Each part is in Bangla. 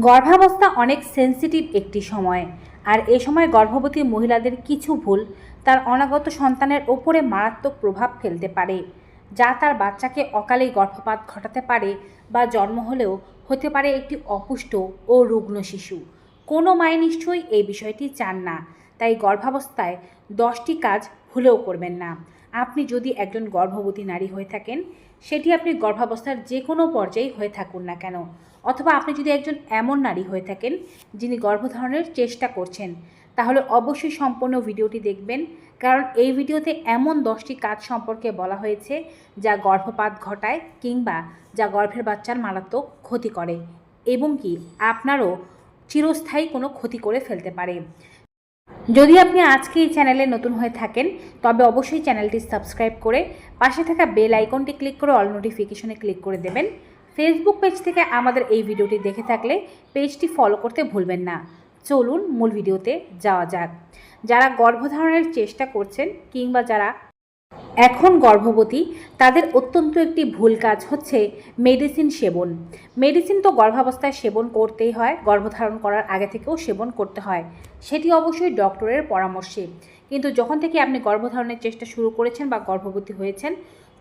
গর্ভাবস্থা অনেক সেন্সিটিভ একটি সময়। আর এ সময় গর্ভবতী মহিলাদের কিছু ভুল তার অনাগত সন্তানের ওপরে মারাত্মক প্রভাব ফেলতে পারে, যা তার বাচ্চাকে অকালেই গর্ভপাত ঘটাতে পারে বা জন্ম হলেও হতে পারে একটি অপুষ্ট ও রুগ্ন শিশু। কোনো মায় নিশ্চয়ই এই বিষয়টি চান না, তাই গর্ভাবস্থায় দশটি কাজ ভুলেও করবেন না। আপনি যদি একজন গর্ভবতী নারী হয়ে থাকেন সেটি আপনি গর্ভাবস্থার যে কোনো পর্যায়ে হয়ে থাকুন না কেন? অথবা আপনি যদি একজন এমন নারী হয়ে থাকেন, যিনি গর্ভধারণের চেষ্টা করছেন, তাহলে অবশ্যই সম্পূর্ণ ভিডিওটি দেখবেন। কারণ এই ভিডিওতে এমন দশটি কাজ সম্পর্কে বলা হয়েছে, যা গর্ভপাত ঘটায় কিংবা যা গর্ভের বাচ্চার মারাত্মক ক্ষতি করে, এবং কি আপনারও চিরস্থায়ী কোনো ক্ষতি করে ফেলতে পারে। যদি আপনি আজকে এই চ্যানেলে নতুন হয়ে থাকেন, তবে অবশ্যই চ্যানেলটি সাবস্ক্রাইব করে পাশে থাকা বেল আইকনটি ক্লিক করে অল নোটিফিকেশনে ক্লিক করে দেবেন। ফেসবুক পেজ থেকে আমাদের এই ভিডিওটি দেখে থাকলে পেজটি ফলো করতে ভুলবেন না। চলুন মূল ভিডিওতে যাওয়া যাক। যারা গর্ভধারণের চেষ্টা করছেন কিংবা যারা এখন গর্ভবতী, তাদের অত্যন্ত একটি ভুল কাজ হচ্ছে মেডিসিন সেবন। মেডিসিন তো গর্ভাবস্থায় সেবন করতেই হয়, গর্ভধারণ করার আগে থেকেও সেবন করতে হয়। সেটি অবশ্যই ডক্টরের পরামর্শে। কিন্তু যখন থেকে আপনি গর্ভধারণের চেষ্টা শুরু করেছেন বা গর্ভবতী হয়েছেন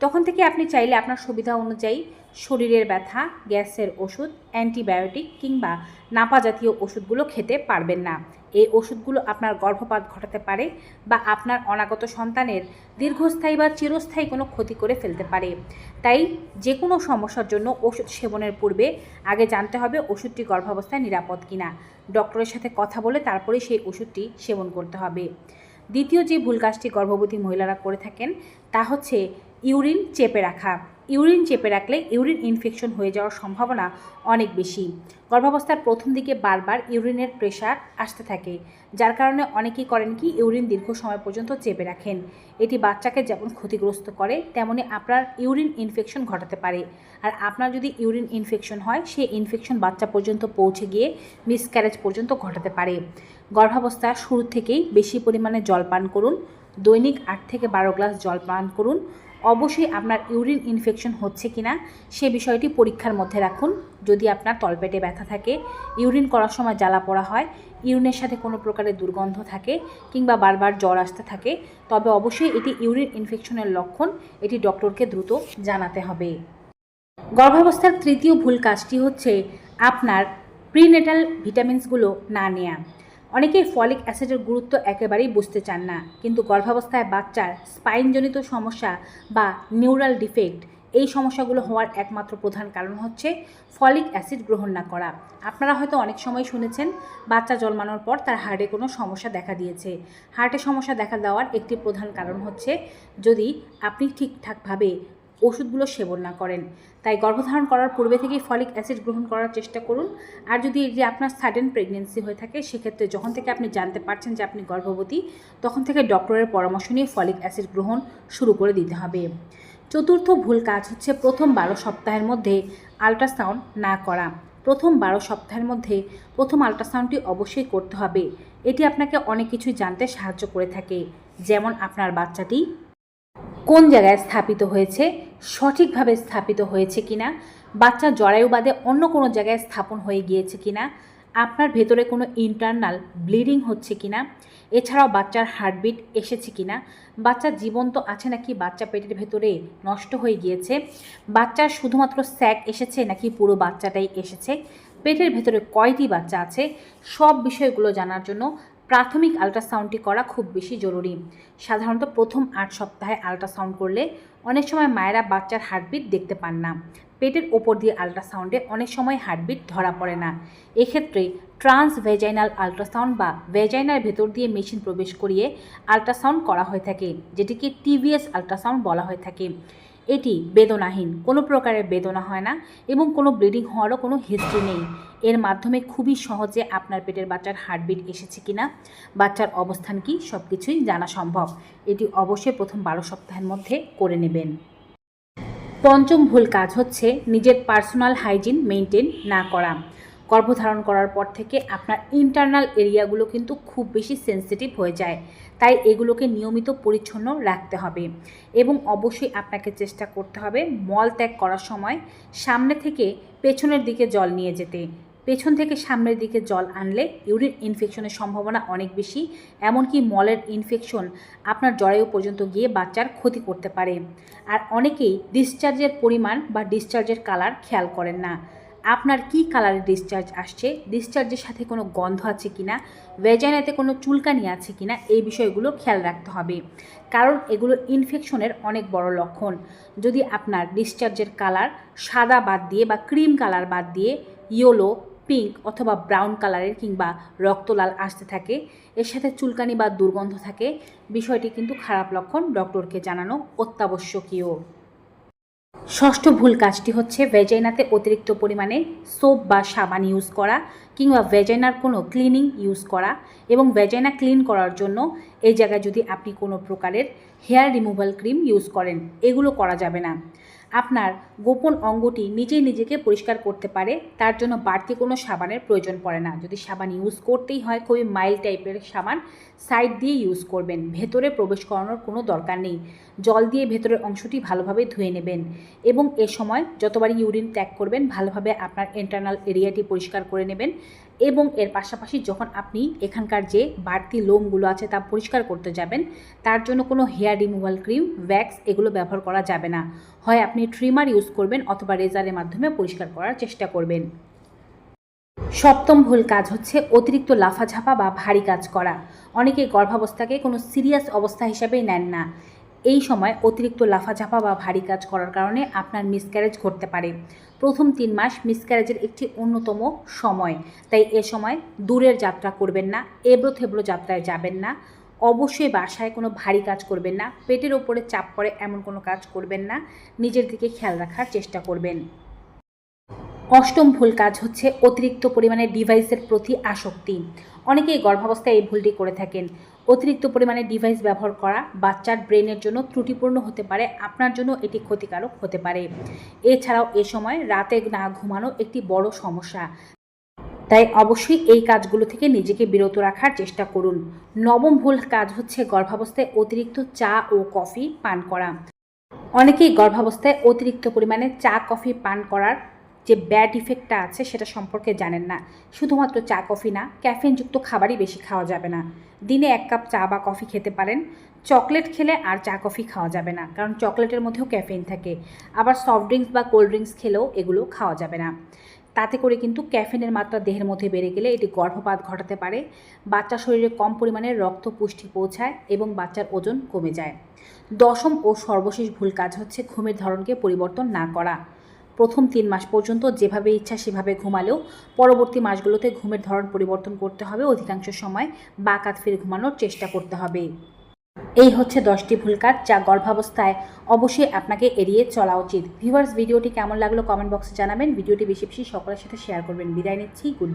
তখন থেকে আপনি চাইলে আপনার সুবিধা অনুযায়ী শরীরের ব্যথা, গ্যাসের ওষুধ, অ্যান্টিবায়োটিক কিংবা নাপা জাতীয় ওষুধগুলো খেতে পারবেন না। এই ওষুধগুলো আপনার গর্ভপাত ঘটাতে পারে বা আপনার অনাগত সন্তানের দীর্ঘস্থায়ী বা চিরস্থায়ী কোনো ক্ষতি করে ফেলতে পারে। তাই যে কোনো সমস্যার জন্য ওষুধ সেবনের পূর্বে আগে জানতে হবে ওষুধটি গর্ভাবস্থায় নিরাপদ কিনা। ডক্টরের সাথে কথা বলে তারপরে সেই ওষুধটি সেবন করতে হবে। দ্বিতীয় যে ভুল কাজটি গর্ভবতী মহিলারা করে থাকেন তা হচ্ছে ইউরিন চেপে রাখা। ইউরিন চেপে রাখলে ইউরিন ইনফেকশন হয়ে যাওয়ার সম্ভাবনা অনেক বেশি। গর্ভাবস্থার প্রথম দিকে বারবার ইউরিনের প্রেশার আসতে থাকে, যার কারণে অনেকেই করেন কি, ইউরিন দীর্ঘ সময় পর্যন্ত চেপে রাখেন। এটি বাচ্চাকে যেমন ক্ষতিগ্রস্ত করে, তেমনি আপনার ইউরিন ইনফেকশন ঘটাতে পারে। আর আপনার যদি ইউরিন ইনফেকশন হয়, সেই ইনফেকশন বাচ্চা পর্যন্ত পৌঁছে গিয়ে মিসক্যারেজ পর্যন্ত ঘটাতে পারে। গর্ভাবস্থার শুরু থেকেই বেশি পরিমাণে জল পান করুন। দৈনিক আট থেকে বারো গ্লাস জল পান করুন। অবশ্যই আপনার ইউরিন ইনফেকশন হচ্ছে কিনা সে বিষয়টি পরীক্ষার মধ্যে রাখুন। যদি আপনার তলপেটে ব্যথা থাকে, ইউরিন করার সময় জ্বালা পড়া হয়, ইউরিনের সাথে কোনো প্রকারের দুর্গন্ধ থাকে কিংবা বারবার জ্বর আসতে থাকে, তবে অবশ্যই এটি ইউরিন ইনফেকশনের লক্ষণ, এটি ডক্টরকে দ্রুত জানাতে হবে। গর্ভাবস্থার তৃতীয় ভুল কাজটি হচ্ছে আপনার প্রিনেটাল ভিটামিনসগুলো না নেওয়া অনেকেই ফলিক অ্যাসিডের গুরুত্ব একেবারেই বুঝতে চান না, কিন্তু গর্ভাবস্থায় বাচ্চার স্পাইনজনিত সমস্যা বা নিউরাল ডিফেক্ট এই সমস্যাগুলো হওয়ার একমাত্র প্রধান কারণ হচ্ছে ফলিক অ্যাসিড গ্রহণ না করা। আপনারা হয়তো অনেক সময় শুনেছেন, বাচ্চা জন্মানোর পর তার হার্টে কোনো সমস্যা দেখা দিয়েছে। হার্টে সমস্যা দেখা দেওয়ার একটি প্রধান কারণ হচ্ছে যদি আপনি ঠিকঠাকভাবে ওষুধগুলো সেবন না করেন। তাই গর্ভধারণ করার পূর্বে থেকেই ফলিক অ্যাসিড গ্রহণ করার চেষ্টা করুন। আর যদি যে আপনার সাডেন প্রেগনেন্সি হয়ে থাকে, সেক্ষেত্রে যখন থেকে আপনি জানতে পারছেন যে আপনি গর্ভবতী, তখন থেকে ডক্টরের পরামর্শ নিয়ে ফলিক অ্যাসিড গ্রহণ শুরু করে দিতে হবে। চতুর্থ ভুল কাজ হচ্ছে প্রথম বারো সপ্তাহের মধ্যে আল্ট্রাসাউন্ড না করা। প্রথম বারো সপ্তাহের মধ্যে প্রথম আল্ট্রাসাউন্ডটি অবশ্যই করতে হবে। এটি আপনাকে অনেক কিছুই জানতে সাহায্য করে থাকে। যেমন আপনার বাচ্চাটি কোন জায়গায় স্থাপিত হয়েছে, সঠিকভাবে স্থাপিত হয়েছে কিনা, বাচ্চা জরায়ু বাদে অন্য কোনো জায়গায় স্থাপন হয়ে গিয়েছে কিনা, আপনার ভেতরে কোনো ইন্টারনাল ব্লিডিং হচ্ছে কিনা, এছাড়াও বাচ্চার হার্টবিট এসেছে কিনা, বাচ্চা জীবন্ত আছে নাকি বাচ্চা পেটের ভেতরে নষ্ট হয়ে গিয়েছে, বাচ্চার শুধুমাত্র স্যাক এসেছে নাকি পুরো বাচ্চাটাই এসেছে, পেটের ভেতরে কয়টি বাচ্চা আছে, সব বিষয়গুলো জানার জন্য প্রাথমিক আল্ট্রাসাউন্ডটি করা খুব বেশি জরুরি। সাধারণত প্রথম আট সপ্তাহে আল্ট্রাসাউন্ড করলে অনেক সময় মায়েরা বাচ্চার হার্টবিট দেখতে পান না। পেটের ওপর দিয়ে আল্ট্রাসাউন্ডে অনেক সময় হার্টবিট ধরা পড়ে না। এক্ষেত্রে ট্রান্স ভেজাইনাল আল্ট্রাসাউন্ড বা ভেজাইনার ভেতর দিয়ে মেশিন প্রবেশ করিয়ে আল্ট্রাসাউন্ড করা হয়ে থাকে, যেটিকে টিভিএস আল্ট্রাসাউন্ড বলা হয়ে থাকে। এটি বেদনাহীন। কোনো প্রকারের বেদনা হয় না এবং কোনো ব্লিডিং হওয়ারও কোনো হিস্ট্রি নেই। এর মাধ্যমে খুবই সহজে আপনার পেটের বাচ্চার হার্টবিট এসেছে কিনা, বাচ্চার অবস্থান কি সব কিছুই জানা সম্ভব। এটি অবশ্যই প্রথম বারো সপ্তাহের মধ্যে করে নেবেন। পঞ্চম ভুল কাজ হচ্ছে নিজের পার্সোনাল হাইজিন মেনটেন না করা। গর্ভধারণ করার পর থেকে আপনার ইন্টারনাল এরিয়াগুলো কিন্তু খুব বেশি সেন্সিটিভ হয়ে যায়। তাই এগুলোকে নিয়মিত পরিচ্ছন্ন রাখতে হবে। এবং অবশ্যই আপনাকে চেষ্টা করতে হবে মল ত্যাগ করার সময় সামনে থেকে পেছনের দিকে জল নিয়ে যেতে। পেছন থেকে সামনের দিকে জল আনলে ইউরিন ইনফেকশনের সম্ভাবনা অনেক বেশি, এমনকি মলের ইনফেকশন আপনার জরায়ু পর্যন্ত গিয়ে বাচ্চার ক্ষতি করতে পারে। আর অনেকেই ডিসচার্জের পরিমাণ বা ডিসচার্জের কালার খেয়াল করেন না। আপনার কি কালারের ডিসচার্জ আসছে? ডিসচার্জের সাথে কোনো গন্ধ আছে কিনা? ভেজাইনাতে কোনো চুলকানি আছে কিনা? এই বিষয়গুলো খেয়াল রাখতে হবে। কারণ এগুলো ইনফেকশনের অনেক বড় লক্ষণ। যদি আপনার ডিসচার্জের কালার সাদা বাদ দিয়ে বা ক্রিম কালার বাদ দিয়ে ইয়েলো পিঙ্ক অথবা ব্রাউন কালারের কিংবা রক্তলাল আসতে থাকে, এর সাথে চুলকানি বা দুর্গন্ধ থাকে, বিষয়টি কিন্তু খারাপ লক্ষণ ডক্টরকে জানানো অত্যাবশ্যকীয়। ষষ্ঠ ভুল কাজটি হচ্ছে ভেজাইনাতে অতিরিক্ত পরিমাণে সোপ বা সাবান ইউজ করা কিংবা ভেজাইনার কোনো ক্লিনিং ইউজ করা এবং ভেজাইনা ক্লিন করার জন্য এই জায়গায় যদি আপনি কোনো প্রকারের হেয়ার রিমুভাল ক্রিম ইউজ করেন, এগুলো করা যাবে না। আপনার গোপন অঙ্গটি নিজেই নিজেকে পরিষ্কার করতে পারে, তার জন্য বাড়তি কোনো সাবানের প্রয়োজন পড়ে না। যদি সাবান ইউজ করতেই হয়, খুবই মাইল্ড টাইপের সাবান সাইড দিয়ে ইউজ করবেন। ভেতরে প্রবেশ করানোর কোনো দরকার নেই। জল দিয়ে ভেতরের অংশটি ভালোভাবে ধুয়ে নেবেন এবং এ সময় যতবারই ইউরিন ত্যাগ করবেন, ভালোভাবে আপনার ইন্টারনাল এরিয়াটি পরিষ্কার করে নেবেন। এবং এর পাশাপাশি যখন আপনি এখানকার যে বাড়তি লোমগুলো আছে তা পরিষ্কার করতে যাবেন, তার জন্য কোনো হেয়ার রিমুভাল ক্রিম, ভ্যাক্স এগুলো ব্যবহার করা যাবে না। হয় আপনি ট্রিমার ইউজ করবেন অথবা রেজারের মাধ্যমে পরিষ্কার করার চেষ্টা করবেন। সপ্তম ভুল কাজ হচ্ছে অতিরিক্ত লাফাঝাপা বা ভারী কাজ করা। অনেকে গর্ভাবস্থাকে কোনো সিরিয়াস অবস্থা হিসাবেই নেন না। এই সময় অতিরিক্ত লাফাঝাপা বা ভারী কাজ করার কারণে আপনার মিসক্যারেজ ঘটতে পারে। প্রথম তিন মাস মিসক্যারেজের একটি অন্যতম সময়। তাই এ সময় দূরের যাত্রা করবেন না এবড়ো থেবড়ো যাত্রায় যাবেন না। অবশ্যই বাসায় কোনো ভারী কাজ করবেন না, পেটের ওপরে চাপ পড়ে এমন কোনো কাজ করবেন না, নিজের দিকে খেয়াল রাখার চেষ্টা করবেন। অষ্টম ভুল কাজ হচ্ছে অতিরিক্ত পরিমাণে ডিভাইসের প্রতি আসক্তি। অনেকেই গর্ভাবস্থায় এই ভুলটি করে থাকেন। অতিরিক্ত পরিমাণে ডিভাইস ব্যবহার করা বাচ্চার ব্রেনের জন্য ত্রুটিপূর্ণ হতে পারে, আপনার জন্য এটি ক্ষতিকারক হতে পারে। এছাড়াও এ সময় রাতে না ঘুমানো একটি বড় সমস্যা। তাই অবশ্যই এই কাজগুলো থেকে নিজেকে বিরত রাখার চেষ্টা করুন। নবম ভুল কাজ হচ্ছে গর্ভাবস্থায় অতিরিক্ত চা ও কফি পান করা। অনেকেই গর্ভাবস্থায় অতিরিক্ত পরিমাণে চা কফি পান করার যে ব্যাড ইফেক্টটা আছে সেটা সম্পর্কে জানেন না। শুধুমাত্র চা কফি না ক্যাফিনযুক্ত খাবারই বেশি খাওয়া যাবে না। দিনে এক কাপ চা বা কফি খেতে পারেন। চকলেট খেলে আর চা কফি খাওয়া যাবে না, কারণ চকলেটের মধ্যেও ক্যাফেইন থাকে। আবার সফট ড্রিঙ্কস বা কোল্ড ড্রিঙ্কস খেলেও এগুলো খাওয়া যাবে না। তাতে করে কিন্তু ক্যাফিনের মাত্রা দেহের মধ্যে বেড়ে গেলে এটি গর্ভপাত ঘটাতে পারে। বাচ্চা শরীরে কম পরিমাণে রক্ত পুষ্টি পৌঁছায় এবং বাচ্চার ওজন কমে যায়। দশম ও সর্বশেষ ভুল কাজ হচ্ছে ঘুমের ধরনকে পরিবর্তন না করা। প্রথম তিন মাস পর্যন্ত যেভাবে ইচ্ছা সেভাবে ঘুমালেও পরবর্তী মাসগুলোতে ঘুমের ধরন পরিবর্তন করতে হবে, অধিকাংশ সময় বা কাত ফিরে ঘুমানোর চেষ্টা করতে হবে। এই হচ্ছে দশটি ভুল কাজ যা গর্ভাবস্থায় অবশ্যই আপনাকে এড়িয়ে চলা উচিত। ভিউয়ার্স, ভিডিওটি কেমন লাগল কমেন্ট বক্সে জানাবেন। ভিডিওটি বেশি বেশি সকলের সাথে শেয়ার করবেন। বিদায় নিচ্ছি। গুড